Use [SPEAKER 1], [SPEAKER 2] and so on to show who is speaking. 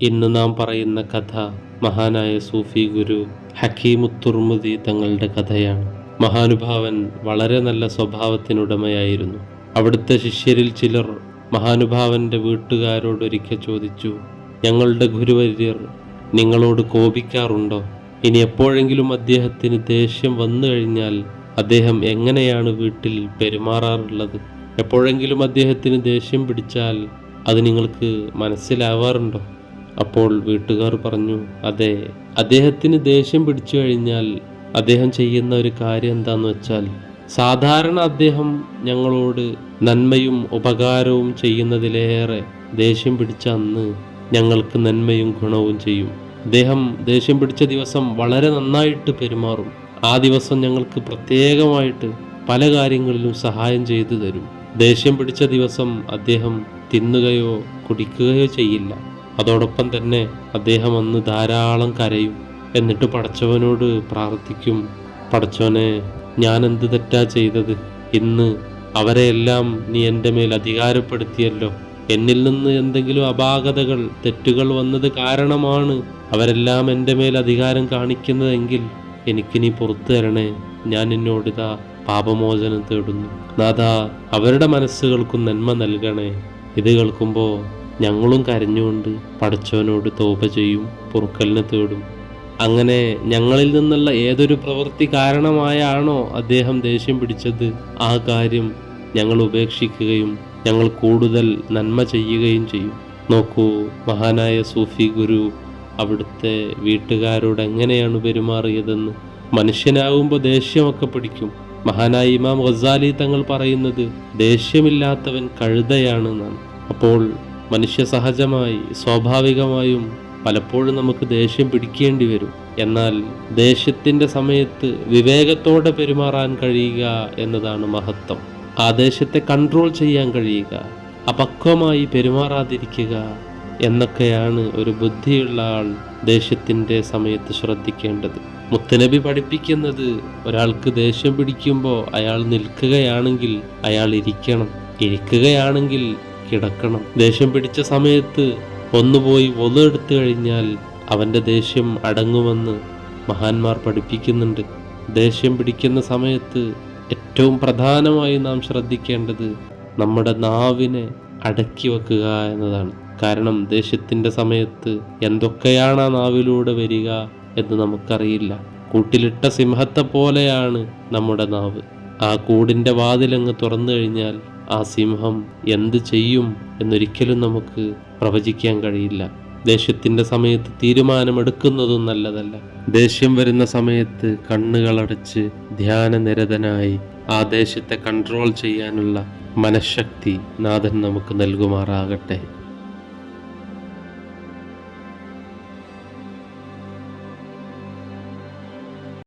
[SPEAKER 1] ഇന്ന് നാം പറയുന്ന കഥ മഹാനായ സൂഫി ഗുരു ഹക്കീമുത്തുർമുദി തങ്ങളുടെ കഥയാണ്. മഹാനുഭാവൻ വളരെ നല്ല സ്വഭാവത്തിനുടമയായിരുന്നു. അവിടുത്തെ ശിഷ്യരിൽ ചിലർ മഹാനുഭാവന്റെ വീട്ടുകാരോടൊരിക്കൽ ചോദിച്ചു ഞങ്ങളുടെ ഗുരുവര്യർ നിങ്ങളോട് കോപിക്കാറുണ്ടോ? ഇനി എപ്പോഴെങ്കിലും അദ്ദേഹത്തിന് ദേഷ്യം വന്നു കഴിഞ്ഞാൽ അദ്ദേഹം എങ്ങനെയാണ് വീട്ടിൽ പെരുമാറാറുള്ളത്? എപ്പോഴെങ്കിലും അദ്ദേഹത്തിന് ദേഷ്യം പിടിച്ചാൽ അത് നിങ്ങൾക്ക് മനസ്സിലാവാറുണ്ടോ? അപ്പോൾ വീട്ടുകാർ പറഞ്ഞു അതെ അദ്ദേഹത്തിന് ദേഷ്യം പിടിച്ചു കഴിഞ്ഞാൽ അദ്ദേഹം ചെയ്യുന്ന ഒരു കാര്യം എന്താന്ന് വെച്ചാൽ സാധാരണ അദ്ദേഹം ഞങ്ങളോട് നന്മയും ഉപകാരവും ചെയ്യുന്നതിലേറെ ദേഷ്യം പിടിച്ച അന്ന് ഞങ്ങൾക്ക് നന്മയും ഗുണവും ചെയ്യും. അദ്ദേഹം ദേഷ്യം പിടിച്ച ദിവസം വളരെ നന്നായിട്ട് പെരുമാറും. ആ ദിവസം ഞങ്ങൾക്ക് പ്രത്യേകമായിട്ട് പല കാര്യങ്ങളിലും സഹായം ചെയ്തു തരും. ദേഷ്യം പിടിച്ച ദിവസം അദ്ദേഹം തിന്നുകയോ കുടിക്കുകയോ ചെയ്യില്ല. അതോടൊപ്പം തന്നെ അദ്ദേഹം അന്ന് ധാരാളം കരയും. എന്നിട്ട് പടച്ചവനോട് പ്രാർത്ഥിക്കും. പടച്ചവനെ ഞാൻ എന്ത് തെറ്റാ ചെയ്തത്? ഇന്ന് അവരെയെല്ലാം നീ എന്റെ മേൽ അധികാരപ്പെടുത്തിയല്ലോ. എന്നിൽ നിന്ന് എന്തെങ്കിലും അപാകതകൾ തെറ്റുകൾ വന്നത് കാരണമാണ് അവരെല്ലാം എന്റെ മേൽ അധികാരം കാണിക്കുന്നതെങ്കിൽ എനിക്ക് നീ പുറത്തു തരണേ. ഞാൻ നിന്നോടിതാ പാപമോചനം തേടുന്നു. നാഥ അവരുടെ മനസ്സുകൾക്കും നന്മ നൽകണേ. ഇത് കേൾക്കുമ്പോൾ ഞങ്ങളും കരഞ്ഞുകൊണ്ട് പടച്ചവനോട് തോപ ചെയ്യും പൊറുക്കലിനെ തേടും. അങ്ങനെ ഞങ്ങളിൽ നിന്നുള്ള ഏതൊരു പ്രവൃത്തി കാരണമായാണോ അദ്ദേഹം ദേഷ്യം പിടിച്ചത് ആ കാര്യം ഞങ്ങൾ ഉപേക്ഷിക്കുകയും ഞങ്ങൾ കൂടുതൽ നന്മ ചെയ്യുകയും ചെയ്യും. നോക്കൂ മഹാനായ സൂഫി ഗുരു അവിടുത്തെ വീട്ടുകാരോട് എങ്ങനെയാണ് പെരുമാറിയതെന്ന്. മനുഷ്യനാകുമ്പോൾ ദേഷ്യമൊക്കെ പിടിക്കും. മഹാനായ ഇമാം ഗസാലി തങ്ങൾ പറയുന്നത് ദേഷ്യമില്ലാത്തവൻ കഴുതയാണ് എന്നാണ് അപ്പോൾ മനുഷ്യ സഹജമായി സ്വാഭാവികമായും പലപ്പോഴും നമുക്ക് ദേഷ്യം പിടിക്കേണ്ടി വരും. എന്നാൽ ദേഷ്യത്തിന്റെ സമയത്ത് വിവേകത്തോടെ പെരുമാറാൻ കഴിയുക എന്നതാണ് മഹത്വം. ആ ദേഷ്യത്തെ കൺട്രോൾ ചെയ്യാൻ കഴിയുക അപക്വമായി പെരുമാറാതിരിക്കുക എന്നൊക്കെയാണ് ഒരു ബുദ്ധിയുള്ള ആൾ ദേഷ്യത്തിന്റെ സമയത്ത് ശ്രദ്ധിക്കേണ്ടത്. മുത്തനബി പഠിപ്പിക്കുന്നത് ഒരാൾക്ക് ദേഷ്യം പിടിക്കുമ്പോൾ അയാൾ നിൽക്കുകയാണെങ്കിൽ അയാൾ ഇരിക്കണം. ഇരിക്കുകയാണെങ്കിൽ കിടക്കണം. ദേഷ്യം പിടിച്ച സമയത്ത് ഒന്നുപോയി ഒന്നെടുത്തു കഴിഞ്ഞാൽ അവന്റെ ദേഷ്യം അടങ്ങുമെന്ന് മഹാന്മാർ പഠിപ്പിക്കുന്നുണ്ട്. ദേഷ്യം പിടിക്കുന്ന സമയത്ത് ഏറ്റവും പ്രധാനമായി നാം ശ്രദ്ധിക്കേണ്ടത് നമ്മുടെ നാവിനെ അടക്കി വെക്കുക എന്നതാണ്. കാരണം ദേഷ്യത്തിന്റെ സമയത്ത് എന്തൊക്കെയാണ് ആ നാവിലൂടെ വരിക എന്ന് നമുക്കറിയില്ല. കൂട്ടിലിട്ട സിംഹത്തെ പോലെയാണ് നമ്മുടെ നാവ്. ആ കൂടിന്റെ വാതിലങ്ങ് തുറന്നു കഴിഞ്ഞാൽ ആ സിംഹം എന്ത് ചെയ്യും എന്നൊരിക്കലും നമുക്ക് പ്രവചിക്കാൻ കഴിയില്ല. ദേഷ്യത്തിന്റെ സമയത്ത് തീരുമാനമെടുക്കുന്നതും നല്ലതല്ല. ദേഷ്യം വരുന്ന സമയത്ത് കണ്ണുകളടച്ച് ധ്യാനനിരതനായി ആ ദേഷ്യത്തെ കൺട്രോൾ ചെയ്യാനുള്ള മനഃശക്തി നാഥൻ നമുക്ക് നൽകുമാറാകട്ടെ.